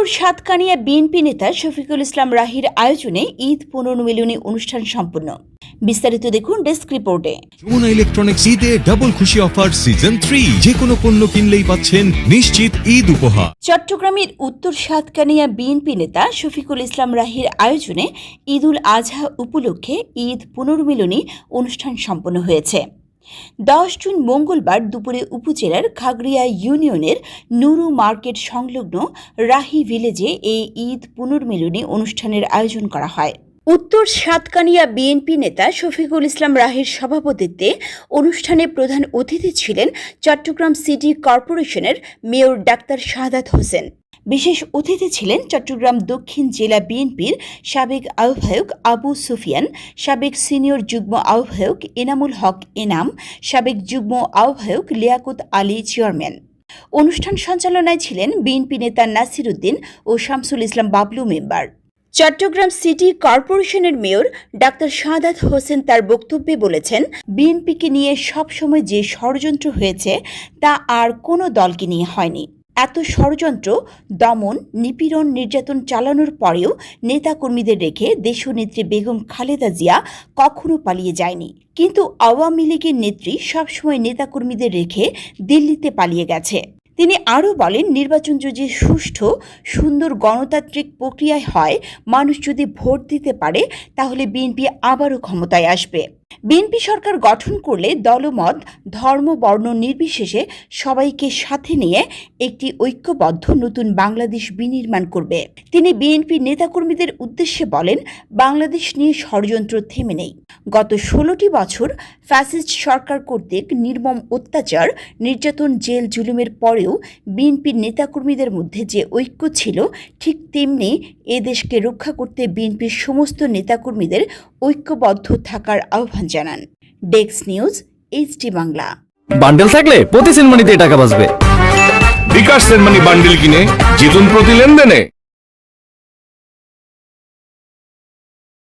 উত্তর সাতকানিয়া বিএনপি নেতা শফিকুল ইসলাম রাহির আয়োজনে ঈদ পুনর্মিলনী অনুষ্ঠান সম্পন্ন। বিস্তারিত দেখুন ডেস্ক রিপোর্টে। যমুনা ইলেকট্রনিক্স ঈদে ডাবল খুশি অফার সিজন থ্রি। যে কোনো পণ্য কিনলেই পাচ্ছেন নিশ্চিত ঈদ উপহার। চট্টগ্রামের উত্তর সাতকানিয়া বিএনপি নেতা শফিকুল ইসলাম রাহির আয়োজনে ঈদুল আজহা উপলক্ষে ঈদ পুনর্মিলনী অনুষ্ঠান সম্পন্ন হয়েছে। দশ জুন মঙ্গলবার দুপুরে উপজেলার খাগড়িয়া ইউনিয়নের নুরু মার্কেট সংলগ্ন রাহি ভিলেজে এই ঈদ পুনর্মিলনী অনুষ্ঠানের আয়োজন করা হয়। উত্তর সাতকানিয়া বিএনপি নেতা শফিকুল ইসলাম রাহির সভাপতিত্বে অনুষ্ঠানে প্রধান অতিথি ছিলেন চট্টগ্রাম সিটি কর্পোরেশনের মেয়র ডাক্তার শাহাদাত হোসেন। বিশেষ অতিথি ছিলেন চট্টগ্রাম দক্ষিণ জেলা বিএনপির সাবেক আহ্বায়ক আবু সুফিয়ান, সাবেক সিনিয়র যুগ্ম আহ্বায়ক এনামুল হক এনাম, সাবেক যুগ্ম আহ্বায়ক লিয়াকত আলী চেয়ারম্যান। অনুষ্ঠান সঞ্চালনায় ছিলেন বিএনপি নেতা নাসির উদ্দিন ও শামসুল ইসলাম বাবলু মেম্বার। চট্টগ্রাম সিটি কর্পোরেশনের মেয়র ডাক্তার শাহাদাত হোসেন তার বক্তব্যে বলেছেন, বিএনপিকে নিয়ে সবসময় যে ষড়যন্ত্র হয়েছে, তা আর কোনো দলকে নিয়ে হয়নি। এত ষড়যন্ত্র, দমন, নিপীড়ন, নির্যাতন চালানোর পরেও নেতাকর্মীদের রেখে দেশনেত্রী বেগম খালেদা জিয়া কখনো পালিয়ে যায়নি। কিন্তু আওয়ামী লীগের নেত্রী সবসময় নেতাকর্মীদের রেখে দিল্লিতে পালিয়ে গেছে। তিনি আরও বলেন, নির্বাচন যদি সুষ্ঠু, সুন্দর গণতান্ত্রিক প্রক্রিয়ায় হয়, মানুষ যদি ভোট দিতে পারে, তাহলে বিএনপি আবারও ক্ষমতায় আসবে। বিএনপি সরকার গঠন করলে দলমত, ধর্ম, বর্ণ নির্বিশেষে সবাইকে সাথে নিয়ে একটি ঐক্যবদ্ধ নতুন বাংলাদেশ বিনির্মাণ করবে। তিনি বিএনপি নেতাকর্মীদের উদ্দেশ্যে বলেন, বাংলাদেশ নিয়ে ষড়যন্ত্র থেমে নেই। গত ষোলোটি বছর ফ্যাসিস্ট সরকার কর্তৃক নির্মম অত্যাচার নির্যাতন জেল জুলুমের পরেও বিএনপির নেতাকর্মীদের মধ্যে যে ঐক্য ছিল ঠিক তেমনি এ দেশকে রক্ষা করতে বিএনপির সমস্ত নেতাকর্মীদের ঐক্যবদ্ধ থাকার আহ্বান জানান। ডেক্স নিউজ এইচডি বাংলা। বান্ডেল থাকলে প্রতি সিনেমানিতে টাকা বাঁচবে। বিকাশ সেনমানি বান্ডিল কিনে জিতুন প্রতি লেনদেনে।